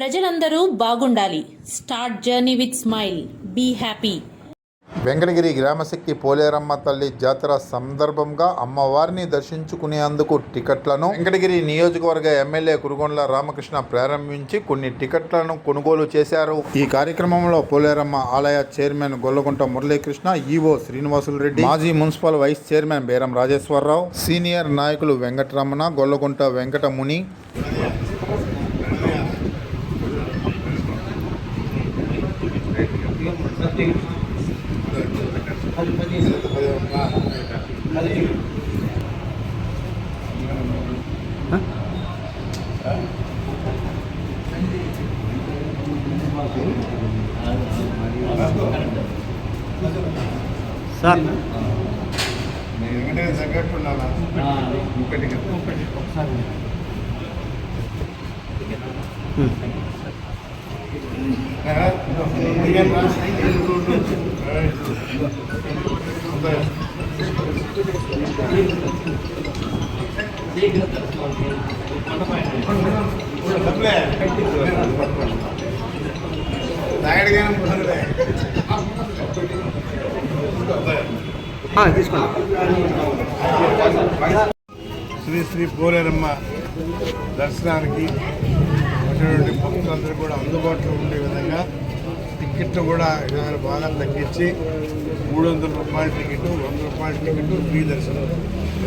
ప్రజలందరూ బాగుండాలి. Start journey with smile. Be happy. Venkatagiri గ్రామశక్తి Poleramma తల్లి జాతర సందర్భంగా అమ్మవారిని దర్శించుకునేందుకు టికెట్లను వెంకటగిరి నియోజకవర్గ ఎమ్మెల్యే కురుగొండ్ల రామకృష్ణ ప్రారంభించి కొన్ని టికెట్లను కొనుగోలు చేశారు. ఈ కార్యక్రమంలో పోలేరమ్మ ఆలయ చైర్మన్ గొల్లగుంట మురళీకృష్ణ ఈవో శ్రీనివాసులు రెడ్డి మాజీ మున్సిపల్ వైస్ చైర్మన్ బేరం రాజేశ్వరరావు సీనియర్ నాయకులు వెంకటరమణ గొల్లగుంట వెంకటముని సార్ వెంకటేశ్వర తగ్గట్టు ఉండాలా ఒకటి తీసుకోండి. శ్రీ శ్రీ పోలేరమ్మ దర్శనానికి వచ్చినటువంటి భక్తులందరూ కూడా అందుబాటులో ఉండే విధంగా టికెట్లు కూడా బాగా తగ్గించి మూడు వందల రూపాయల టికెట్ వంద రూపాయల టికెట్ ఫ్రీ దర్శనం.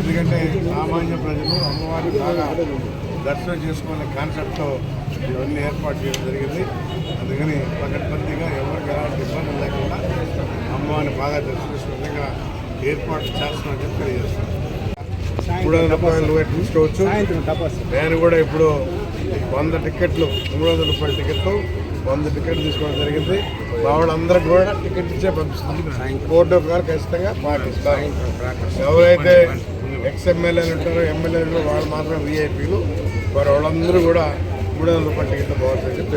ఎందుకంటే సామాన్య ప్రజలు అమ్మవారిని బాగా దర్శనం చేసుకునే కాన్సెప్ట్తో ఇవన్నీ ఏర్పాటు చేయడం జరిగింది. అందుకని పకడ్బందీగా ఎవరికి ఎలాంటి ఇబ్బందులు లేకుండా అమ్మవారిని బాగా దర్శించుకునే విధంగా ఏర్పాటు చేస్తున్నామని చెప్పి తెలియజేస్తున్నాం. మూడు వందల రూపాయలు తీసుకోవచ్చు. నేను కూడా ఇప్పుడు వంద టికెట్లు మూడు వందల రూపాయల టికెట్లు వంద టికెట్ తీసుకోవడం జరిగింది. మా వాళ్ళందరికీ కూడా టికెట్ ఇచ్చే పంపిస్తాం బోర్డు గారు ఖచ్చితంగా పాటిస్తాం. ఎవరైతే ఎక్స్ ఎమ్మెల్యేలు ఉంటారో ఎమ్మెల్యేలు వాళ్ళు మాత్రం వీఐపీలు వారు వాళ్ళందరూ కూడా మూడు వందల రూపాయల టికెట్లు బాగుంటుందని చెప్పి